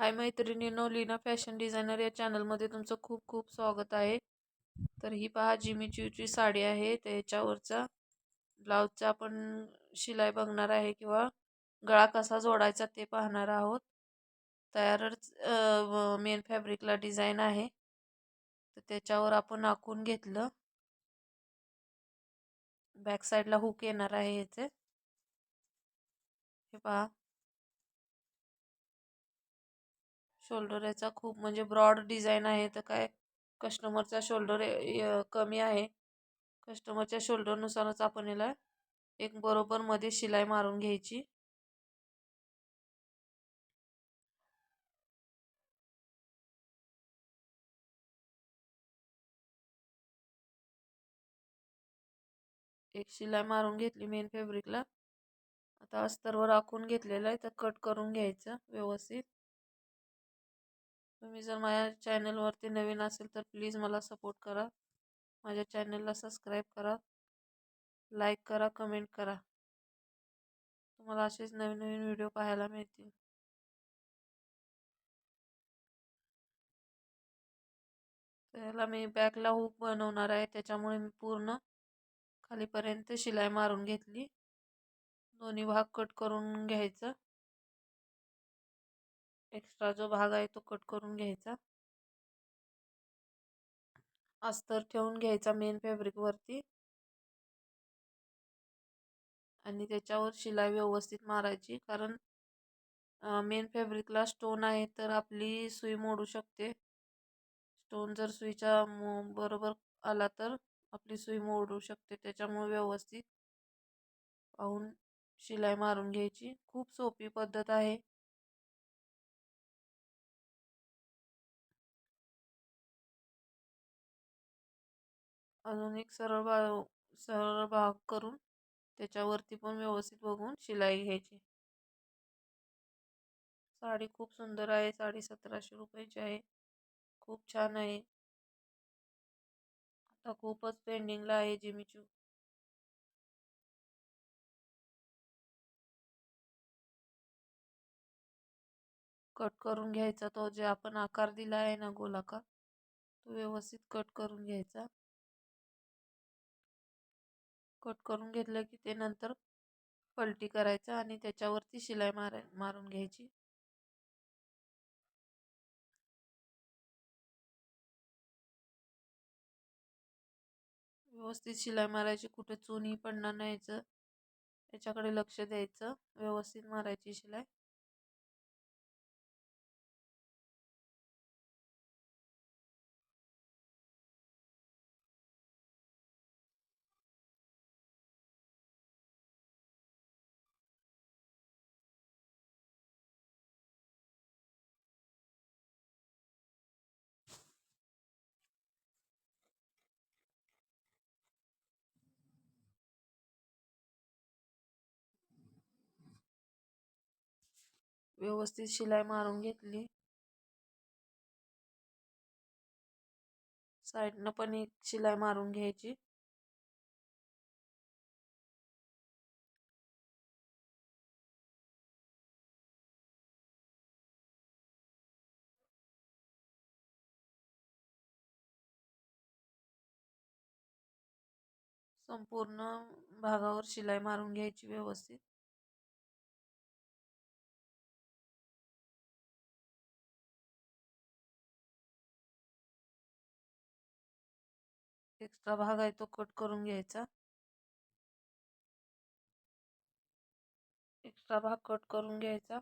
हाय मैत्रिणींनो Leena fashion designer या चॅनलमध्ये तुमचं खूप खूप स्वागत आहे. तर ही पहा जिमी चिवची साडी आहे. त्याच्यावरचा ब्लाऊजचा आपण शिलाई बघणार आहे किंवा गळा कसा जोडायचा ते पाहणार आहोत. तयारच मेन फॅब्रिकला डिझाईन आहे. तर त्याच्यावर आपण आखून घेतलं. बॅक साईडला हुक येणार आहे याचे. हे पहा. शोल्डर याचा खूप म्हणजे ब्रॉड डिझाईन आहे तर काय कस्टमरचा शोल्डर कमी आहे. कस्टमरच्या शोल्डरनुसारच आपण याला एक बरोबर मध्ये शिलाई मारून घ्यायची. एक शिलाई मारून घेतली मेन फॅब्रिकला आता अस्तरवर आखून घेतलेलं आहे तर कट करून घ्यायचं व्यवस्थित. तुम्ही जर माझ्या चॅनलवरती नवीन असेल तर प्लीज मला सपोर्ट करा. माझ्या चॅनलला सबस्क्राईब करा. लाईक करा कमेंट करा. तुम्हाला असेच नवीन नवीन व्हिडिओ पाहायला मिळतील. त्याला मी बॅकला हुक बनवणार आहे. त्याच्यामुळे मी पूर्ण खालीपर्यंत शिलाई मारून घेतली. दोन्ही भाग कट करून घ्यायचा. एक्स्ट्रा जो भाग आहे तो कट करून घ्यायचा. अस्तर ठेवून घ्यायचा मेन फॅब्रिकवरती आणि त्याच्यावर शिलाई व्यवस्थित मारायची. कारण मेन फॅब्रिकला स्टोन आहे तर आपली सुई मोडू शकते. स्टोन जर सुईच्या बरोबर आला तर आपली सुई मोडू शकते. त्याच्यामुळे व्यवस्थित पाहून शिलाई मारून घ्यायची. खूप सोपी पद्धत आहे. अजून एक सरळ भाग सरळ भाग करून त्याच्यावरती पण व्यवस्थित बघून शिलाई घ्यायची. साडी खूप सुंदर आहे साडी सतराशे रुपयाची आहे. खूप छान आहे. आता खूपच पेंडिंगला आहे जिमीचू. कट करून घ्यायचा तो जे आपण आकार दिला आहे ना गोलाकार तो व्यवस्थित कट करून घ्यायचा. कट करून घेतलं की ते नंतर पलटी करायचं आणि त्याच्यावरती शिलाई मारा मारून घ्यायची. व्यवस्थित शिलाई मारायची कुठे चुनी पडणार नाहीचं त्याच्याकडे लक्ष द्यायचं व्यवस्थित मारायची शिलाई. व्यवस्थित शिलाई मारून घेतली. साईडनं पण एक शिलाई मारून घ्यायची. संपूर्ण भागावर शिलाई मारून घ्यायची व्यवस्थित. एक्स्ट्रा भाग आहे तो कट करून घ्यायचा. एक्स्ट्रा भाग कट करून घ्यायचा.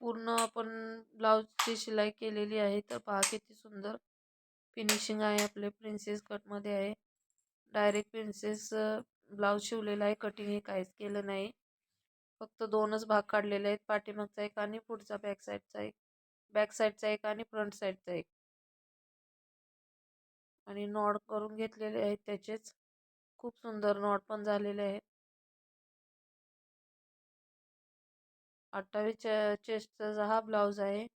पूर्ण आपण ब्लाऊजची शिलाई केलेली आहे तर पहा किती सुंदर. फिनिशिंग आहे आपले प्रिन्सेस कटमध्ये आहे. डायरेक्ट प्रिन्सेस ब्लाऊज शिवलेला आहे कटिंग हे काहीच केलं नाही. फक्त दोनच भाग काढलेले आहेत पाठीमागचा एक आणि पुढचा बॅक साईडचा एक. बॅक साईडचा एक आणि फ्रंट साईडचा एक. आणि नॉड करून घेतलेले आहेत त्याचेच. खूप सुंदर नॉड पण झालेले आहेत अठ्ठावीस चेस्टचा हा ब्लाऊज आहे.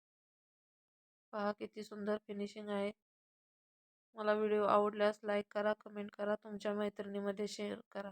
पहा किती सुंदर फिनिशिंग आहे. मला व्हिडिओ आवडल्यास लाईक करा कमेंट करा तुमच्या मैत्रिणीमध्ये शेअर करा.